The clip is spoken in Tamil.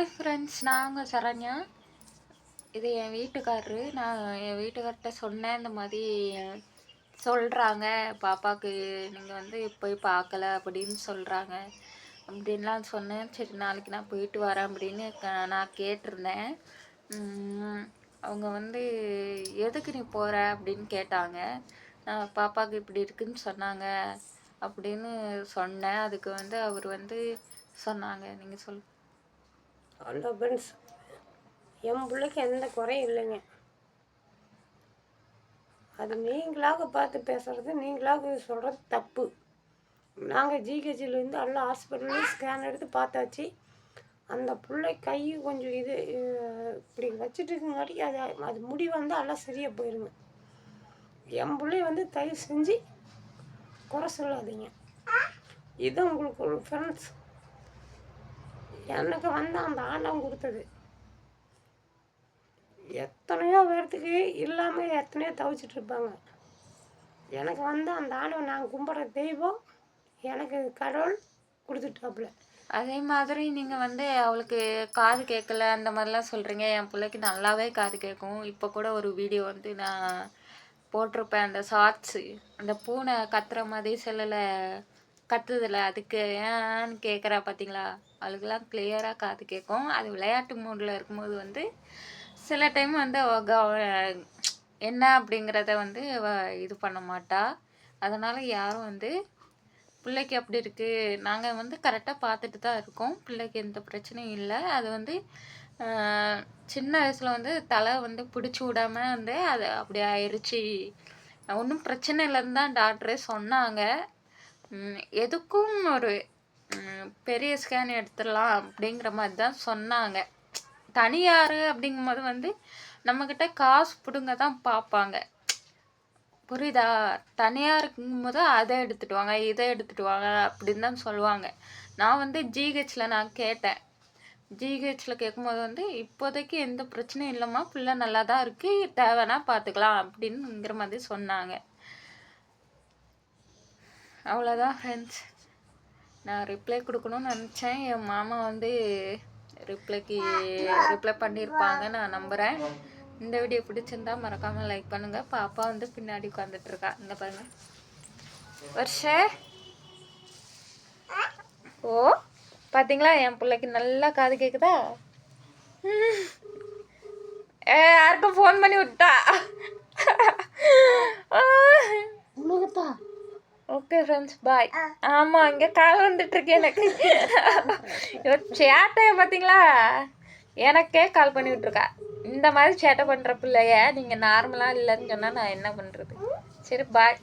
ஹாய் ஃப்ரெண்ட்ஸ் நான் உங்கள் சரண்யா. இது என் வீட்டுக்காரரு. நான் என் வீட்டுக்கார்ட்ட சொன்னேன் இந்த மாதிரி சொல்கிறாங்க பாப்பாவுக்கு நீங்கள் வந்து போய் பார்க்கல அப்படின்னு சொல்கிறாங்க அப்படின்லாம் சொன்னேன். சரி நாளைக்கு நான் போயிட்டு வரேன் அப்படின்னு க- நான் கேட்டிருந்தேன். அவங்க வந்து எதுக்கு நீ போகிற அப்படின்னு கேட்டாங்க. நான் பாப்பாவுக்கு இப்படி இருக்குன்னு சொன்னாங்க அப்படின்னு சொன்னேன். அதுக்கு வந்து அவர் வந்து சொன்னாங்க. நீங்கள் சொல் அவ்வளோ ஃப்ரெண்ட்ஸ் என் பிள்ளைக்கு எந்த குறையும் இல்லைங்க. அது நீங்களாக பார்த்து பேசுகிறது நீங்களாக சொல்கிறது தப்பு. நாங்கள் ஜிஹெச்சிலேருந்து எல்லா ஹாஸ்பிட்டல்லையும் ஸ்கேன் எடுத்து பார்த்தாச்சு. அந்த பிள்ளை கை கொஞ்சம் இது இப்படி வச்சுட்டு இருக்குங்காட்டி அது அது முடி வந்தால் எல்லாம் சரியாக போயிருங்க. என் பிள்ளை வந்து தயவு செஞ்சு குறை சொல்லாதீங்க. இது உங்களுக்கு ஒரு ஃப்ரெண்ட்ஸ் எனக்கு வந்து அந்த ஆண்டவன் கொடுத்தது. எத்தனையோ பேர்த்துக்கு இல்லாமல் எத்தனையோ தவிச்சிட்ருப்பாங்க எனக்கு வந்து அந்த ஆண்டவன் நான் கும்பிட்ற தெய்வம் எனக்கு கடவுள் கொடுத்துட்டாப்புல. அதே மாதிரி நீங்கள் வந்து அவளுக்கு காது கேட்கல அந்த மாதிரிலாம் சொல்கிறீங்க என் பிள்ளைக்கு நல்லாவே காது கேட்கும். இப்போ கூட ஒரு வீடியோ வந்து நான் போட்டிருப்பேன். அந்த ஷார்ட்ஸு அந்த பூனை கத்துற மாதிரி செல்லில். கத்துதில்ல அதுக்கு ஏன்னு கேட்குறா பார்த்தீங்களா அவளுக்கெல்லாம் கிளியராக காது கேட்கும் அது விளையாட்டு மூடில் இருக்கும்போது வந்து சில டைம் வந்து என்ன அப்படிங்கிறத வந்து அவ இது பண்ண மாட்டா. அதனால் யாரும் வந்து பிள்ளைக்கு அப்படி இருக்குது நாங்கள் வந்து கரெக்டாக பார்த்துட்டு தான் இருக்கோம். பிள்ளைக்கு எந்த பிரச்சனையும் இல்லை. அது வந்து சின்ன வயசில் வந்து தலை வந்து பிடிச்சி விடாம வந்து அது அப்படி ஆயிடுச்சு ஒன்றும் பிரச்சனை இல்லைன்னு தான் டாக்டரே சொன்னாங்க. எதுக்கும் ஒரு பெரிய ஸ்கேன் எடுத்துடலாம் அப்படிங்கிற மாதிரி தான் சொன்னாங்க. தனியார் அப்படிங்கும்போது வந்து நம்மக்கிட்ட காசு பிடுங்க தான் பார்ப்பாங்க. புரியுதா? தனியாக இருக்கும்போது அதை எடுத்துட்டு வாங்க இதை எடுத்துட்டு வாங்க அப்படின்னு தான் சொல்லுவாங்க. நான் வந்து ஜிஹெச்சில் நான் கேட்டேன். ஜிஹெச்சில் கேட்கும்போது வந்து இப்போதைக்கு எந்த பிரச்சனையும் இல்லைம்மா பிள்ளை நல்லா தான் இருக்குது தேவைன்னா பார்த்துக்கலாம் அப்படின்னுங்கிற மாதிரி சொன்னாங்க. அவ்வளோதான் ஃப்ரெண்ட்ஸ் நான் ரிப்ளை கொடுக்கணும்னு நினச்சேன். என் மாமா வந்து ரிப்ளைக்கு ரிப்ளை பண்ணியிருப்பாங்க நான் நம்புகிறேன் இந்த வீடியோ பிடிச்சிருந்தா மறக்காமல் லைக் பண்ணுங்கள் பாப்பா வந்து பின்னாடி உட்காந்துட்ருக்கா இந்த பாருங்க. வருஷ. ஓ பார்த்தீங்களா என் பிள்ளைக்கு நல்லா காது கேட்குதா ஏ யாருக்கும் ஃபோன் பண்ணி விட்டா ஃப்ரெண்ட்ஸ் பாய் ஆமாம் இங்கே கால் வந்துட்டு இருக்கு எனக்கு. இவ சேட்டையை பார்த்தீங்களா எனக்கே கால் பண்ணி விட்ருக்கா இந்த மாதிரி சேட்டை பண்ணுற பிள்ளைய நீங்கள் நார்மலாக இல்லைன்னு சொன்னால் நான் என்ன பண்ணுறது சரி பாய்